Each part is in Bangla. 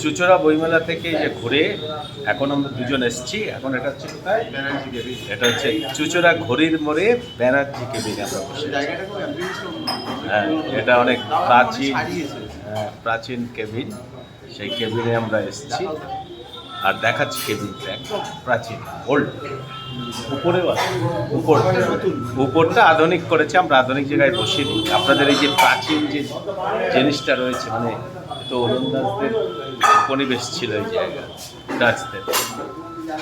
চুচড়া বইমেলা থেকে যে ঘুরে এখন আমরা দুজন এসেছি। এখন এটা হচ্ছে এটা হচ্ছে চুচড়া ঘড়ির মোড়ে ব্যানার্জি কেবিনে আমরা বসে হ্যাঁ এটা অনেক প্রাচীন হ্যাঁ, প্রাচীন কেবিন। সেই কেবিনে আমরা এসেছি। আর দেখাচ্ছি কেবিনটা একদম প্রাচীন ওল্ড উপরেও উপরটা আধুনিক করেছে, আমরা আধুনিক জায়গায় বসিনি। আপনাদের এই যে প্রাচীন যে জিনিসটা রয়েছে মানে তো ওলন্দাজদের উপনিবেশ ছিল এই জায়গা ডাচদের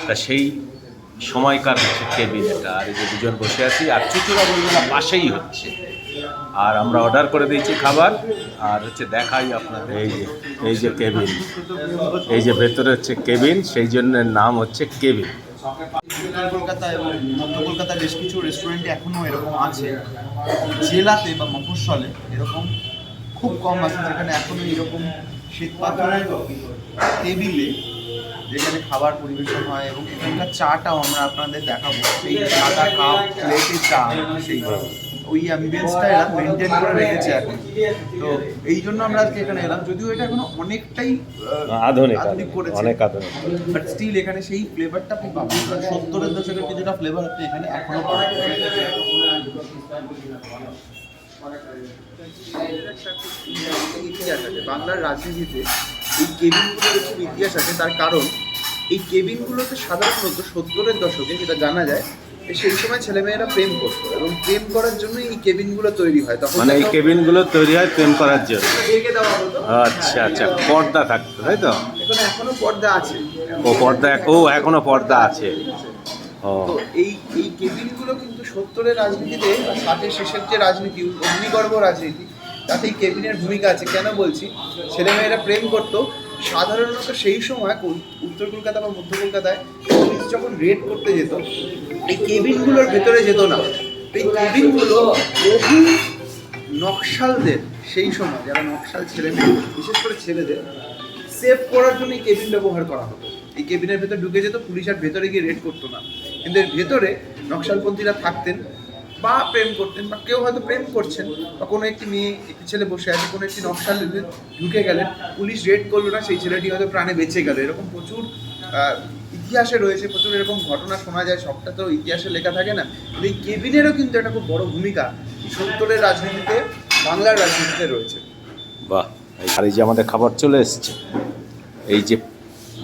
তা সেই সময়কার হচ্ছে কেবিন এটা। আর এই যে দুজন বসে আছি, আর চুচুড়া বইগুলা পাশেই হচ্ছে। আর আমরা অর্ডার করে দিয়েছি খাবার, আর হচ্ছে দেখাই আপনাদের। এই যে এই যে কেবিন, এই যে ভেতরে হচ্ছে কেবিন, সেই জন্য নাম হচ্ছে কেবিন। কলকাতা এবং মধ্য কলকাতায় বেশ কিছু রেস্টুরেন্টে এখনও এরকম আছে। জেলাতে বা মফস্বলে এরকম খুব কম আছে যেখানে এখনও এরকম শীত পাথরের টেবিলে যেখানে খাবার পরিবেশন হয় এবং এখানকার চাটাও আমরা আপনাদের দেখাবো। সেই চাটা কাপ প্লেটে চা, সেই। ওই অ্যাম্বিয়েন্সটা এরা মেনটেন করে রেখেছে এখন। তো এই জন্য আমরা আজকে এখানে এলাম। যদিও এটা এখনও অনেকটাই আধুনিক আধুনিক করেছে। অনেক আধুনিক। বাট স্টিল এখানে সেই ফ্লেভারটা আপনি পাবেন কারণ সত্তরের দশকের কিছুটা ফ্লেভার আপনি এখানে এখনও পাবেন ইতিহাস আছে বাংলার রাজনীতিতে এই কেবিনগুলোর খুব ইতিহাস আছে তার কারণ এই কেবিনগুলোতে সাধারণত সত্তরের দশকে যেটা জানা যায় সেই সময় ছেলেমেয়েরা প্রেম করতো এবং প্রেম করার জন্য এই কেবিনগুলো তৈরি হয়। তখন মানে এই কেবিনগুলো তৈরি হয় প্রেম করার জন্য। আচ্ছা আচ্ছা পর্দা থাকতো তাই তো? এখানে এখনও পর্দা আছে। ও পর্দা ও এখনও পর্দা আছে। তো এই এই কেবিনগুলো কিন্তু সত্তরের রাজনীতিতে ষাটের শেষের যে রাজনীতি অগ্নিগর্ভ রাজনীতি তাতে এই কেবিনের ভূমিকা আছে। কেন বলছি? ছেলেমেয়েরা প্রেম করতো সাধারণত সেই সময় উত্তর কলকাতা বা মধ্য কলকাতায় পুলিশ যখন রেড করতে যেত, এই কেবিনগুলোর ভেতরে যেত না। এই কেবিনগুলো বহু নকশালদের সেই সময়, যারা নকশাল ছেলে মেয়ে, বিশেষ করে ছেলেদের সেভ করার জন্য এই কেবিন ব্যবহার করা হতো। এই কেবিনের ভেতর ঢুকে যেত, পুলিশ আর ভেতরে গিয়ে রেড করতো না। কিন্তু এর ভেতরে নকশালপন্থীরা থাকতেন বা প্রেম করতেন বা কেউ হয়তো প্রেম করছেন বা কোনো একটি মেয়ে, একটি ছেলে বসে আছে, কোনো একটি নকশাল ঢুকে গেলেন পুলিশ রেড করল না, সেই ছেলেটি হয়তো প্রাণে বেঁচে গেল। এরকম প্রচুর ইতিহাসে রয়েছে, প্রচুর এরকম ঘটনা শোনা যায়। সবটা তো ইতিহাসে লেখা থাকে না। কিন্তু এই কেবিনেরও কিন্তু একটা খুব বড় ভূমিকা সত্তরের রাজনীতিতে, বাংলার রাজনীতিতে রয়েছে। বাহ আর এই যে আমাদের খাবার চলে এসছে। এই যে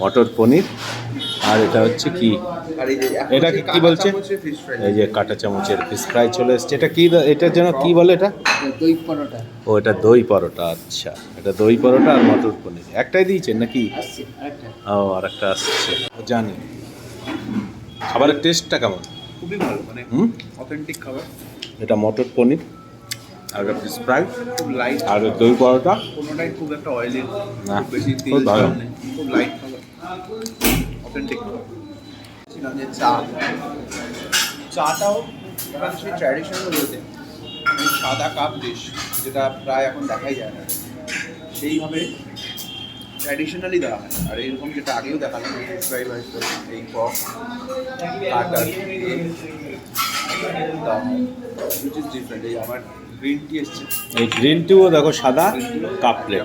মটর পনির আর এটা হচ্ছে কি? এটা কি- বলছে? এই যে কাঁটা চামচের ফিস ফ্রাই চলে এসছে। এটা কি এটার জন্য কি বলে এটা? দই পরোটা ও এটা দই পরোটা আচ্ছা। এটা দই পরোটা আর মটর পনির। একটাই দিয়েছেন নাকি? ও আর একটা আসছে জানি। খাবারের টেস্টটা কেমন? খুবই ভালো মানে হুম? অথেন্টিক খাবার। এটা মটর পনির আর একটা ফিস ফ্রাই খুব লাইট আর দই পরোটা। কোনোটাই খুব একটা অয়েলি না, খুব বেশি খুব তেল লাইট খাবার। অথেন্টিক যে চা। চাটাও এখানে সেই এই সাদা কাপ ডিশ যেটা প্রায় এখন দেখাই যায় না। সেইভাবে ট্র্যাডিশনালি দেওয়া হয়। আর এরকম যেটা আগেও দেখালাম ফ্রাই রাইস এই পক কাটার উইচ ইজ ডিফারেন্ট এই আমার গ্রিন টি এসছে। এই গ্রিন টিও দেখো সাদা কাপ প্লেট